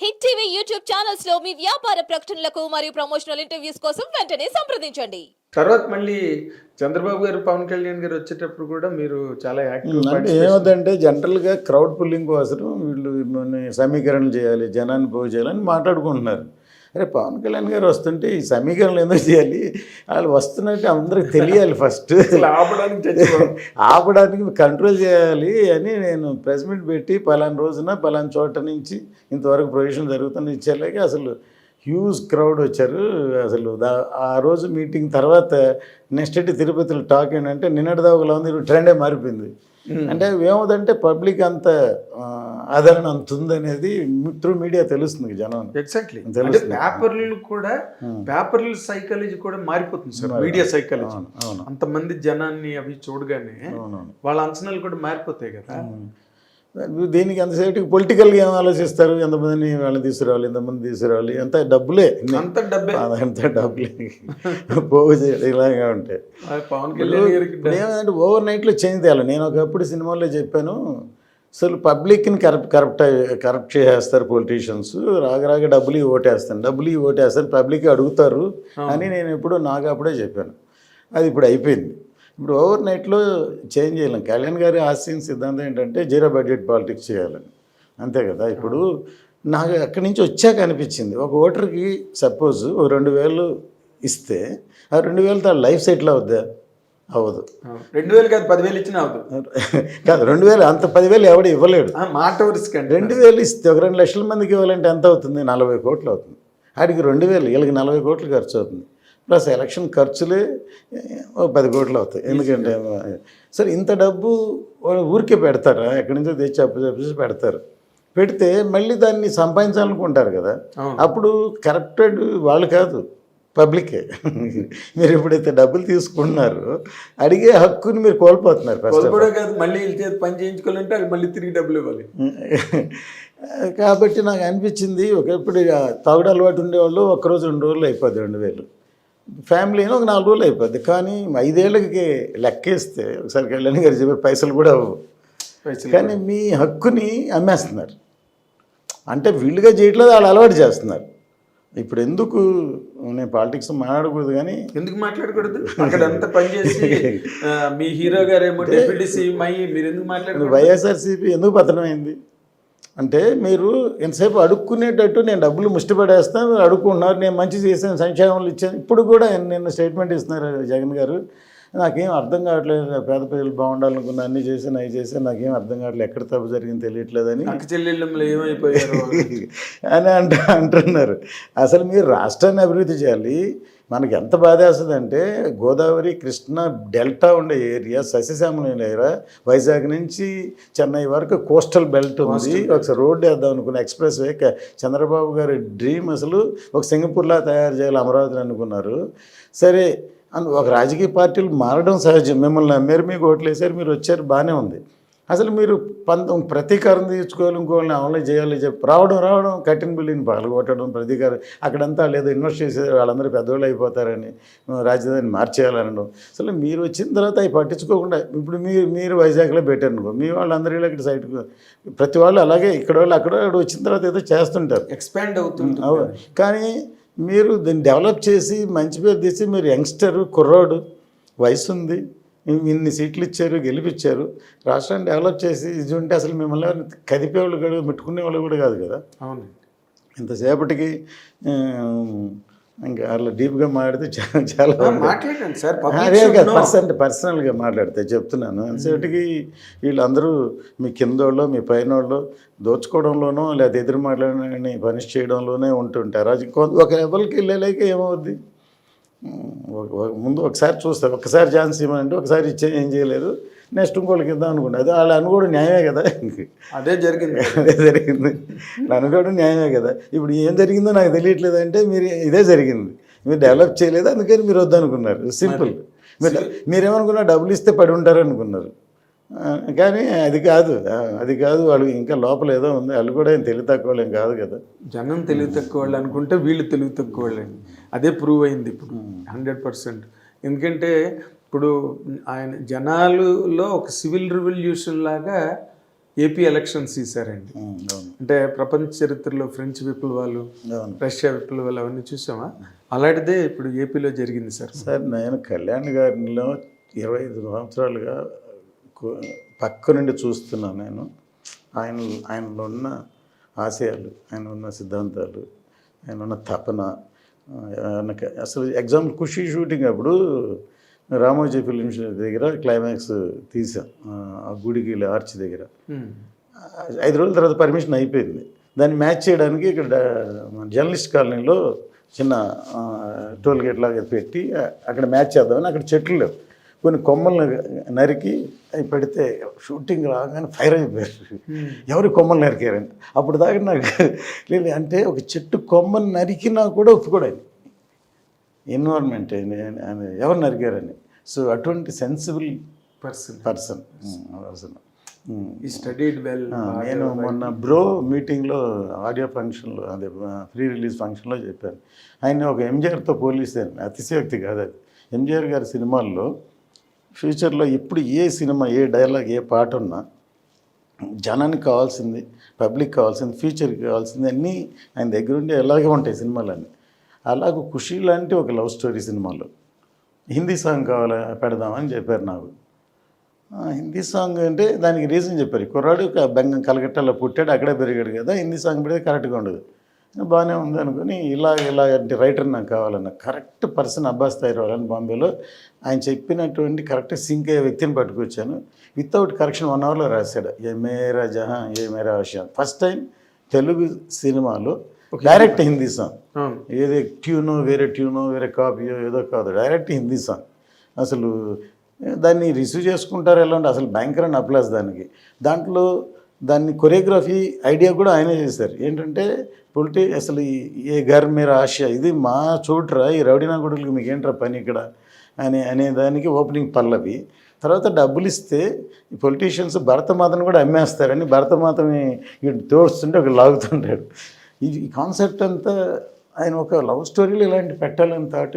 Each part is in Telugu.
హిట్ టీవీ యూట్యూబ్ ఛానల్స్లో మీ వ్యాపార ప్రకటనలకు మరియు ప్రమోషనల్ ఇంటర్వ్యూస్ కోసం వెంటనే సంప్రదించండి. తర్వాత మళ్ళీ చంద్రబాబు గారు పవన్ కళ్యాణ్ గారు వచ్చేటప్పుడు కూడా మీరు చాలా యాక్టివ్ అంటే ఏమవుతుందంటే జనరల్గా క్రౌడ్ పుల్లింగ్ కోసం వీళ్ళు సమీకరణలు చేయాలి జనాన్ని పోగు చేయాలని మాట్లాడుకుంటున్నారు. అరే పవన్ కళ్యాణ్ గారు వస్తుంటే ఈ సమీకరణలు ఎందుకు చేయాలి? వాళ్ళు వస్తున్నట్టు అందరికి తెలియాలి ఫస్ట్. ఆపడానికి. ఆపడానికి కంట్రోల్ చేయాలి అని నేను ప్రెస్ మీట్ పెట్టి పలానా రోజున పలానా చోట నుంచి ఇంతవరకు ప్రొవిజన్ జరుగుతుంది ఇచ్చేలాగా అసలు హ్యూజ్ క్రౌడ్ వచ్చారు. అసలు దా ఆ రోజు మీటింగ్ తర్వాత నెక్స్ట్ డే తిరుపతిలో టాక్ ఏంటంటే నిన్నటిదా ఒకలా ఉంది ఇప్పుడు ట్రెండే మారిపోయింది. అంటే ఏమవుతుందంటే పబ్లిక్ అంత ఆదరణ అంత ఉందనేది త్రూ మీడియా తెలుస్తుంది జనం ఎగ్జాక్ట్లీ. పేపర్లు కూడా పేపర్ల సైకాలజీ కూడా మారిపోతుంది సార్. మీడియా సైకాలజీ అంతమంది జనాన్ని అవి చూడగానే వాళ్ళ అంచనాలు కూడా మారిపోతాయి కదా. దీనికి ఎంతసేపు పొలిటికల్గా ఏం ఆలోచిస్తారు? ఎంతమందిని వాళ్ళని తీసుకురావాలి ఎంతమంది తీసుకురావాలి? అంత డబ్బులే అంత డబ్బే. అంత డబ్బులే. పోగు చేయడం ఇలాగా ఉంటాయి పవన్ కళ్యాణ్ ఓవర్ నైట్లో చేంజ్ తేయాలి నేను ఒకప్పుడు సినిమాలో చెప్పాను అసలు పబ్లిక్ని కరప్ట్ కరప్ట్ కరప్ట్ చేసేస్తారు పొలిటీషియన్స్ రాగ రాగ డబ్బులు ఓటేస్తాను. డబ్బులు ఇవి ఓటేస్తారు పబ్లిక్ అడుగుతారు అని నేను ఎప్పుడో నాకు అప్పుడే చెప్పాను. అది ఇప్పుడు అయిపోయింది. ఇప్పుడు ఓవర్ నైట్లో చేంజ్ చేయలేం. కళ్యాణ్ గారి ఆశయం సిద్ధాంతం ఏంటంటే జీరో బడ్జెట్ పాలిటిక్స్ చేయాలని. అంతే కదా? ఇప్పుడు నాకు అక్కడి నుంచి వచ్చాక అనిపించింది. ఒక ఓటర్కి సపోజ్ ఒక రెండు వేలు ఇస్తే ఆ రెండు వేలతో లైఫ్ సెటిల్ అవుద్దా అవ్వదు. రెండు వేలు కాదు పదివేలు ఇచ్చినా అవదు కాదు రెండు వేలు అంత పదివేలు ఎవడు ఇవ్వలేడు. ఆ, మాట వరుస కంటే రెండు వేలు ఇస్తే ఒక రెండు లక్షల మందికి ఇవ్వాలంటే ఎంత అవుతుంది? నలభై కోట్లు అవుతుంది. ఆడికి రెండు వేలు వీళ్ళకి నలభై కోట్లు ఖర్చు అవుతుంది. ప్లస్ ఎలక్షన్ ఖర్చులే పది కోట్లు అవుతాయి. ఎందుకంటే సరే ఇంత డబ్బు వాళ్ళు ఊరికే పెడతారా? ఎక్కడి నుంచో తెచ్చి అప్పు చెప్పేసి పెడతారు. పెడితే మళ్ళీ దాన్ని సంపాదించాలనుకుంటారు కదా. అప్పుడు కరెక్టెడ్ వాళ్ళు కాదు పబ్లికే. మీరు ఎప్పుడైతే డబ్బులు తీసుకుంటున్నారో అడిగే హక్కుని మీరు కోల్పోతున్నారు కాదు మళ్ళీ పని చేయించుకోవాలంటే వాళ్ళు మళ్ళీ తిరిగి డబ్బులు ఇవ్వాలి. కాబట్టి నాకు అనిపించింది ఒకప్పుడు తాగుడు అలవాటు ఉండేవాళ్ళు ఒక్కరోజు రెండు రోజులు అయిపోద్ది రెండు వేలు. ఫ్యామిలీ ఒక నాలుగు రోజులు అయిపోద్ది. కానీ ఐదేళ్ళకి లెక్కేస్తే ఒకసారి కళ్యాణ్ గారు చెప్పే పైసలు కూడా కానీ మీ హక్కుని అమ్మేస్తున్నారు. అంటే వీళ్ళుగా చేయట్లేదు వాళ్ళు అలవాటు చేస్తున్నారు. ఇప్పుడు ఎందుకు నేను పాలిటిక్స్ మాట్లాడకూడదు కానీ ఎందుకు మాట్లాడకూడదు? అక్కడ అంతా పని చేసి ఆ, మీ హీరో గారేమో డిప్యూటీ సీఎం అయ్యి మీరు ఎందుకు మాట్లాడకూడదు? వైఎస్ఆర్సీపీ ఎందుకు పతనమైంది? అంటే మీరు ఎంతసేపు అడుక్కునేటట్టు నేను డబ్బులు ముష్టిపడేస్తాను మీరు అడుక్కుంటున్నారు నేను మంచి చేశాను సంక్షేమాలు ఇచ్చాను. ఇప్పుడు కూడా నేను స్టేట్మెంట్ ఇస్తున్నారు జగన్ గారు. నాకేం అర్థం కావట్లేదు పేద ప్రజలు బాగుండాలనుకున్న అన్ని చేశాను అవి చేశాను నాకేం అర్థం కావట్లేదు ఎక్కడ తప్పు జరిగింది తెలియట్లేదని. అని అంట అంటున్నారు. అసలు మీరు రాష్ట్రాన్ని అభివృద్ధి చేయాలి మనకి ఎంత బాధేస్తుందంటే గోదావరి కృష్ణ డెల్టా ఉండే ఏరియా సస్యశ్యామలైన ఏరియా వైజాగ్ నుంచి చెన్నై వరకు కోస్టల్ బెల్ట్ ఉంది. ఒకసారి రోడ్డు వేద్దాం అనుకున్న ఎక్స్ప్రెస్ వే చంద్రబాబు గారి డ్రీమ్ అసలు ఒక సింగపూర్లా తయారు చేయాలి అమరావతిని అనుకున్నారు. సరే ఒక రాజకీయ పార్టీలు మారడం సహజం. మిమ్మల్ని నమ్మారు మీకు ఓట్లు వేసారు మీరు వచ్చారు బాగానే ఉంది. అసలు మీరు పంత ప్రతీకారం తీర్చుకోవాలి ఇంకోళ్ళని అమలు చేయాలి చెప్పి రావడం రావడం కఠిన బిల్లుని పగలగొట్టడం ప్రతీకారం. అక్కడంతా లేదో ఇన్వెస్ట్ చేసేది వాళ్ళందరూ పెద్దోళ్ళు అయిపోతారని ఆ, రాజధాని మార్చేయాలనడం. అసలు మీరు వచ్చిన తర్వాత అవి పట్టించుకోకుండా ఇప్పుడు మీరు మీరు వైజాగ్లో పెట్టారు అనుకో మీ వాళ్ళందరూ ఇక్కడ సైడ్కు ప్రతి వాళ్ళు అలాగే ఇక్కడ వాళ్ళు అక్కడ వచ్చిన తర్వాత ఏదో చేస్తుంటారు. ఎక్స్పాండ్ అవుతుంది అవు- కానీ మీరు దీన్ని డెవలప్ చేసి మంచి పేరు తీసి మీరు యంగ్స్టర్ కుర్రోడు వయసు ఉంది ఇన్ని సీట్లు ఇచ్చారు గెలిపించారు రాష్ట్రాన్ని డెవలప్ చేసి ఇది ఉంటే అసలు మిమ్మల్ని కదిపేవాళ్ళు కూడా ముట్టుకునే వాళ్ళు కూడా కాదు కదా. అవును. ఇంతసేపటికి ఇంకా అట్లా డీప్గా మాట్లాడితే చాలా చాలా. మాట్లాడండి సార్. అదే కాదు పర్సన్ పర్సనల్గా మాట్లాడితే చెప్తున్నాను. అంతసేపటికి వీళ్ళందరూ మీ కిందోళ్ళు మీ పైనోళ్ళు దోచుకోవడంలోనో లేదా ఎదురు మాట్లాడని పనిష్ చేయడంలోనే ఉంటుంటారు. అది కొంత ఒక లెవెల్కి వెళ్ళలేక ఏమవుద్ది? ముందు ఒకసారి చూస్తారు. ఒకసారి ఛాన్స్ ఇవ్వమంటే ఒకసారి ఇచ్చే ఏం చేయలేరు నెక్స్ట్ ఇంకోళ్ళకి ఇద్దాం అనుకుంటే అది వాళ్ళు అనుకోవడం న్యాయమే కదా. అదే జరిగింది. అదే జరిగింది. అనుకోవడం న్యాయమే కదా. ఇప్పుడు ఏం జరిగిందో నాకు తెలియట్లేదు అంటే మీరు ఇదే జరిగింది. మీరు డెవలప్ చేయలేదు అందుకని మీరు వద్దనుకున్నారు. సింపుల్. మీరు మీరేమనుకున్నా డబ్బులు ఇస్తే పడి ఉంటారు అనుకున్నారు. కానీ అది కాదు. అది కాదు. వాళ్ళు ఇంకా లోపల ఏదో ఉంది. వాళ్ళు కూడా ఏం తెలివి తక్కువ ఏం కాదు కదా. జనం తెలివి తక్కువ వాళ్ళు అనుకుంటే వీళ్ళు తెలివి తక్కువ వాళ్ళండి అదే ప్రూవ్ అయింది ఇప్పుడు. Hundred percent. ఎందుకంటే ఇప్పుడు ఆయన జనాలులో ఒక సివిల్ రివల్యూషన్ లాగా ఏపీ ఎలక్షన్స్ తీశారండి అంటే ప్రపంచ చరిత్రలో ఫ్రెంచ్ విప్లవాలు రష్యా విప్లవాలు అవన్నీ చూసామా? అలాంటిదే ఇప్పుడు ఏపీలో జరిగింది సార్. సార్ నేను కళ్యాణ్ గారిలో ఇరవై ఐదు సంవత్సరాలుగా పక్క నుండి చూస్తున్నాను నేను. ఆయన ఆయనలో ఉన్న ఆశయాలు ఆయన ఉన్న సిద్ధాంతాలు ఆయన ఉన్న తపన అసలు ఎగ్జాంపుల్ ఖుషి షూటింగ్ అప్పుడు రామోజీ ఫిలిం దగ్గర క్లైమాక్స్ తీసాం. ఆ, గుడికి ఆర్చ్ దగ్గర. ఐదు రోజుల తర్వాత పర్మిషన్ అయిపోయింది. దాన్ని మ్యాచ్ చేయడానికి ఇక్కడ జర్నలిస్ట్ కాలనీలో చిన్న ఆ, టోల్ గేట్ లాగా పెట్టి అక్కడ మ్యాచ్ చేద్దామని అక్కడ చెట్లు లేవు. కొన్ని కొమ్మలు నరికి అవి పెడితే షూటింగ్ రాగానే ఫైర్ అయిపోయారు. ఎవరు కొమ్మలు నరికారని అప్పుడు దాకా నాకు లేదు అంటే ఒక చెట్టు కొమ్మను నరికినా కూడా ఒప్పుకోడాలి ఎన్విరాన్మెంట్ ఎవరు నరికారని? సో అటువంటి సెన్సిబుల్ పర్సన్ పర్సన్ పర్సన్ ఈ స్టడీడ్ వెల్ నేను మొన్న బ్రో మీటింగ్లో ఆడియో ఫంక్షన్లో అదే ఫ్రీ రిలీజ్ ఫంక్షన్లో చెప్పాను. ఆయన ఒక ఎంజిఆర్తో పోలిస్తాను అతిశయోక్తి కాదు అది. ఎంజిఆర్ గారి సినిమాల్లో ఫ్యూచర్లో ఇప్పుడు ఏ సినిమా ఏ డైలాగ్ ఏ పాట ఉన్నా జనానికి కావాల్సింది పబ్లిక్ కావాల్సింది ఫ్యూచర్కి కావాల్సింది అన్నీ ఆయన దగ్గర ఉండి ఎలాగే ఉంటాయి సినిమాలన్నీ. అలాగ ఖుషి లాంటి ఒక లవ్ స్టోరీ సినిమాలో. హిందీ సాంగ్ కావాలా పెడదామని చెప్పారు నాకు. హిందీ సాంగ్ అంటే దానికి రీజన్ చెప్పారు. కుర్రాడు బెంగం కలకట్టాలో పుట్టాడు అక్కడే పెరిగాడు కదా హిందీ సాంగ్ పెడితే కరెక్ట్గా ఉండదు. బాగానే ఉంది అనుకుని ఇలా ఇలా అంటే రైటర్ నాకు కావాలన్న కరెక్ట్ పర్సన్ అబ్బాస్ తయారవ్వాలని బాంబేలో ఆయన చెప్పినటువంటి కరెక్ట్ సింక్ అయ్యే వ్యక్తిని పట్టుకొచ్చాను. వితౌట్ కరెక్షన్ వన్ అవర్లో రాశాడు. ఏ మేరా జహా ఏ మేరా ఆశా ఫస్ట్ టైం తెలుగు సినిమాలో డైరెక్ట్ హిందీ సాంగ్ ఏదో ట్యూనో వేరే ట్యూనో వేరే కాపీయో ఏదో కాదు. డైరెక్ట్ హిందీ సాంగ్ అసలు దాన్ని రిసీవ్ చేసుకుంటారు ఎలా ఉంటే అసలు భయంకరమైన అప్లాస్ దానికి. దాంట్లో దాన్ని కొరియోగ్రఫీ ఐడియా కూడా ఆయనే చేశారు. ఏంటంటే పొలిటి అసలు ఈ- ఏ గర్ మీరు ఆశ ఇది మా చోటురా ఈ రౌడీనా గుడులకు మీకు ఏంట్రా పని ఇక్కడ? అని అనే దానికి ఓపెనింగ్ పల్లవి. తర్వాత డబ్బులు ఇస్తే ఈ పొలిటీషియన్స్ భరతమాతను కూడా అమ్మేస్తారని భరతమాతని తోడుస్తుంటే ఒక లాగుతుంటాడు. ఈ కాన్సెప్ట్ అంతా ఆయన ఒక లవ్ స్టోరీలు ఇలాంటి పెట్టాలని థాట్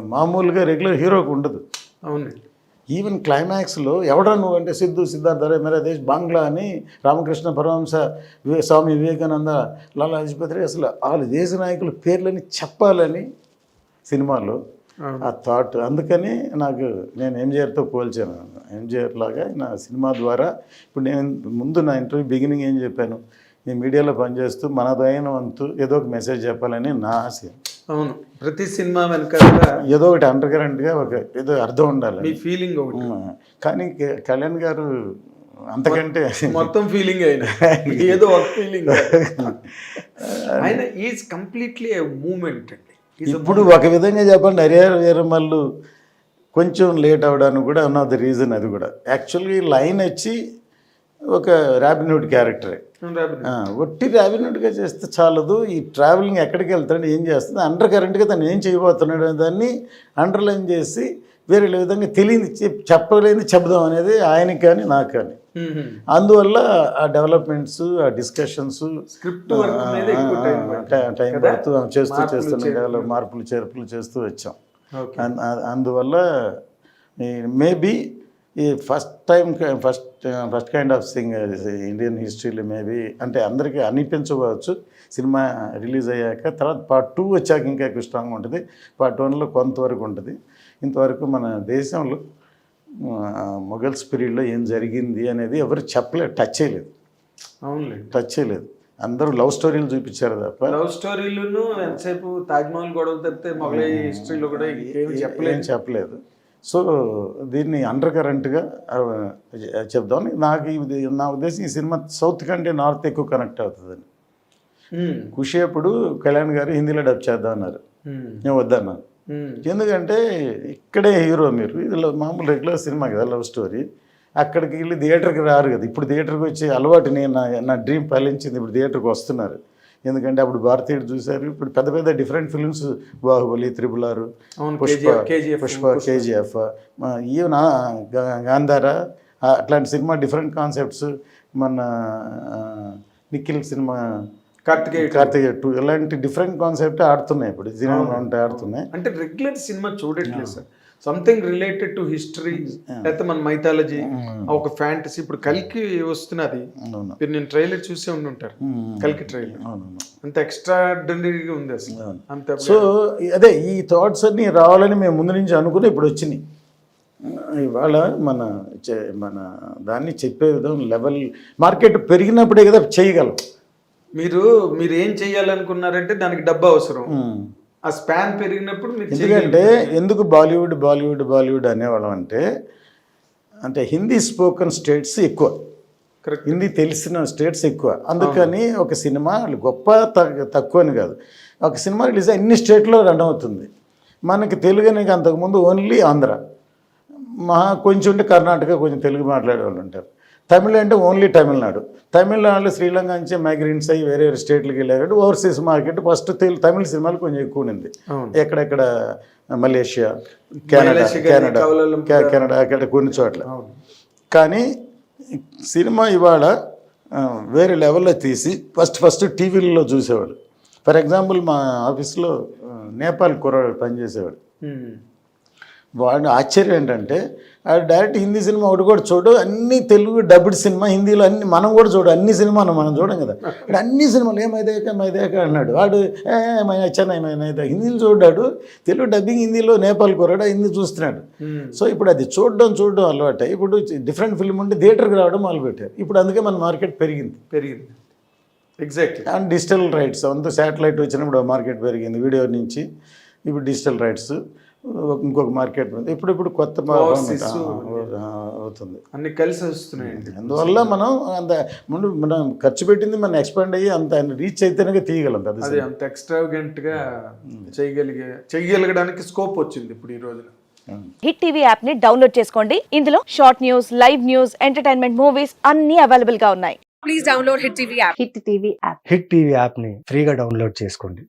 మామూలుగా రెగ్యులర్ హీరోకి ఉండదు. అవునండి. ఈవెన్ క్లైమాక్స్లో ఎవడా నువ్వు అంటే సిద్ధు సిద్ధార్థ రే మేరా దేశ్ బాంగ్లా అని రామకృష్ణ పరమహంస స్వామి వివేకానంద లాలా లజపతి అసలు వాళ్ళ దేశ నాయకుల పేర్లని చెప్పాలని సినిమాలో. ఆ థాట్. అందుకని నాకు నేను ఎంజిఆర్తో పోల్చాను. ఎంజిఆర్ లాగా నా సినిమా ద్వారా ఇప్పుడు నేను ముందు నా ఇంటర్వ్యూ బిగినింగ్ ఏం చెప్పాను? ఈ మీడియాలో పనిచేస్తూ మనదైన వంతు ఏదో ఒక మెసేజ్ చెప్పాలని నా ఆశ. అవును. ప్రతి సినిమా వెనకాల ఏదో ఒకటి అండర్ కరెంట్గా ఒక ఏదో అర్థం ఉండాలి. మీ ఫీలింగ్ ఒకటి. కానీ కళ్యాణ్ గారు అంతకంటే మొత్తం ఫీలింగ్ అయిన. ఏదో ఒక ఫీలింగ్ ఆయన ఈజ్ కంప్లీట్లీ మూమెంట్ అండి. ఇప్పుడు ఒక విధంగా చెప్పండి. హరిహర వీరమల్లు కొంచెం లేట్ అవడానికి కూడా వన్ ఆఫ్ ద రీజన్ అది కూడా. యాక్చువల్గా లైన్ వచ్చి ఒక ర్యాబిన్హుడ్ క్యారెక్టరే ఒట్టి ర్యాబిన్హుడ్గా చేస్తే చాలదు. ఈ ట్రావెలింగ్ ఎక్కడికి వెళ్తాడు ఏం చేస్తుంది అండర్ కరెంట్గా తను ఏం చేయబోతున్నాడు అనే దాన్ని అండర్లైన్ చేసి వేరే విధంగా తెలియని చెప్- చెప్పలేని చెప్దాం అనేది ఆయనకి కానీ నాకు కానీ. అందువల్ల ఆ డెవలప్మెంట్స్ ఆ డిస్కషన్స్ టైం? పడుతూ చేస్తూ చేస్తున్న. డెవలప్ మార్పులు చేర్పులు చేస్తూ వచ్చాం. అందువల్ల మేబీ ఈ first time first first kind of thing Indian హిస్టరీలో మేబీ అంటే అందరికీ అనిపించవచ్చు. సినిమా రిలీజ్ అయ్యాక తర్వాత పార్ట్ టూ వచ్చాక ఇంకా ఎక్కువ స్ట్రాంగ్ ఉంటుంది. పార్ట్ వన్లో కొంతవరకు ఉంటుంది. ఇంతవరకు మన దేశంలో మొఘల్స్ పీరియడ్లో ఏం జరిగింది అనేది ఎవరు చెప్పలేదు టచ్ చేయలేదు. అవునులేండి టచ్ చేయలేదు. అందరూ లవ్ స్టోరీలు చూపించారు తప్ప లవ్ స్టోరీలను ఎంతసేపు తాజ్మహల్ గొడవ తప్పితే మొగలై హిస్టరీలో కూడా ఏం చెప్పలేదు. చెప్పలేదు. సో దీన్ని అండర్ కరెంట్గా చెప్దాం. నాకు ఇది నా ఉద్దేశం ఈ సినిమా సౌత్ కంటే నార్త్ ఎక్కువ కనెక్ట్ అవుతుందని. Hmm. ఖుషి అప్పుడు కళ్యాణ్ గారు హిందీలో డబ్ చేద్దాం అన్నారు. Hmm. నేను వద్దన్నాను Hmm. ఎందుకంటే ఇక్కడే హీరో మీరు. ఇది మామూలు రెగ్యులర్ సినిమా కదా లవ్ స్టోరీ అక్కడికి వెళ్ళి థియేటర్కి రారు కదా. ఇప్పుడు థియేటర్కి వచ్చే అలవాటు నేను నా నా డ్రీమ్ ఫలించింది ఇప్పుడు థియేటర్కి వస్తున్నారు. ఎందుకంటే అప్పుడు భారతీయుడు చూశారు. ఇప్పుడు పెద్ద పెద్ద different films Baahubali triple R Pushpa Pushpa KGF. Even Gandhara అట్లాంటి సినిమా డిఫరెంట్ కాన్సెప్ట్స్. మన నిఖిల్ సినిమా కార్తికేయ కార్తికేయ టూ ఇలాంటి డిఫరెంట్ కాన్సెప్ట్ ఆడుతున్నాయి ఇప్పుడు. సినిమా ఆడుతున్నాయి. అంటే రెగ్యులర్ సినిమా చూడట్లేదు sir. Something related to history లేకపోతే మన మైథాలజీ ఒక ఫ్యాంటసీ ఇప్పుడు కలికి వస్తున్నది. మీరు నేను ట్రైలర్ చూసే ఉండి ఉంటారు కలికి ట్రైలర్ అంత ఎక్స్ట్రాడనరీగా ఉంది అసలు. అంత సో అదే ఈ థాట్స్ అన్నీ రావాలని మేము ముందు నుంచి అనుకుని ఇప్పుడు వచ్చినాయి. ఇవాళ మన మన దాన్ని చెప్పే విధం లెవెల్ మార్కెట్ పెరిగినప్పుడే కదా చేయగలం. మీరు మీరు ఏం చేయాలనుకున్నారంటే దానికి డబ్బు అవసరం. ఆ స్పాన్ పెరిగినప్పుడు ఎందుకంటే ఎందుకు బాలీవుడ్ బాలీవుడ్ బాలీవుడ్ అనేవాళ్ళం అంటే అంటే హిందీ స్పోకన్ స్టేట్స్ ఎక్కువ. కరెక్ట్ హిందీ తెలిసిన స్టేట్స్ ఎక్కువ. అందుకని ఒక సినిమా గొప్ప తక్కువ అని కాదు. ఒక సినిమా రిలీజ్ అయ్యి అన్ని స్టేట్లో రన్ అవుతుంది. మనకి తెలుగు అనేది అంతకుముందు ఓన్లీ ఆంధ్ర. మహా కొంచెం ఉంటే కర్ణాటక కొంచెం తెలుగు మాట్లాడే వాళ్ళు ఉంటారు. తమిళ అంటే ఓన్లీ తమిళనాడు. తమిళనాడు శ్రీలంక నుంచి మైగ్రెంట్స్ అయ్యి వేరే వేరే స్టేట్లకి వెళ్ళారు ఓవర్సీస్ మార్కెట్ ఫస్ట్ తమిళ సినిమాలు కొంచెం ఎక్కువ ఉంది. ఎక్కడెక్కడ? మలేషియా కెనడా కెనడా కెనడా అక్కడ కొన్ని చోట్ల. కానీ సినిమా ఇవాళ వేరే లెవెల్లో తీసి ఫస్ట్ ఫస్ట్ టీవీలలో చూసేవాడు. ఫర్ ఎగ్జాంపుల్ మా ఆఫీస్లో నేపాల్ కుర్రాడు పనిచేసేవాడు. వాడు ఆశ్చర్యం ఏంటంటే డైరెక్ట్ హిందీ సినిమా ఒకటి కూడా చూడు అన్ని తెలుగు డబ్బుడ్ సినిమా హిందీలో అన్ని మనం కూడా చూడు అన్ని సినిమాను మనం చూడం కదా. ఇప్పుడు అన్ని సినిమాలు ఏమైదాక మైదాక అన్నాడు. వాడు ఏ చెన్నై మైదా హిందీలో చూడ్డాడు. తెలుగు డబ్బింగ్ హిందీలో నేపాల్ కుర్రాడు హిందీ చూస్తున్నాడు. Hmm. సో ఇప్పుడు అది చూడడం చూడడం అలవాటు. ఇప్పుడు డిఫరెంట్ ఫిల్మ్ ఉంటే థియేటర్కి రావడం మొదలుపెట్టారు. ఇప్పుడు అందుకే మన మార్కెట్ పెరిగింది. పెరిగింది. ఎగ్జాక్ట్లీ అండ్ డిజిటల్ రైట్స్ అంత శాటిలైట్ వచ్చినప్పుడు మార్కెట్ పెరిగింది. వీడియో నుంచి ఇప్పుడు డిజిటల్ రైట్స్. ఇంకొక మార్కెట్ ఉంది ఇప్పుడు ఇప్పుడు కొత్త అవుతుంది. అన్ని కలిసి వస్తున్నాయండి అందువల్ల మనం అంత ముందు మనం ఖర్చు పెట్టింది మనం ఎక్స్పాండ్ అయ్యి అంత రీచ్ అయితేనే తీయగలం అది అంత ఎక్స్ట్రావెంట్గా చేయగలిగే చేయగలగడానికి స్కోప్ వచ్చింది ఇప్పుడు ఈ రోజున. హిట్ టీవీ యాప్ని డౌన్లోడ్ చేసుకోండి. ఇందులో short news live news entertainment movies అన్ని అవైలబుల్గా ఉన్నాయి. హిట్ టీవీ యాప్ని ఫ్రీగా డౌన్లోడ్ చేసుకోండి.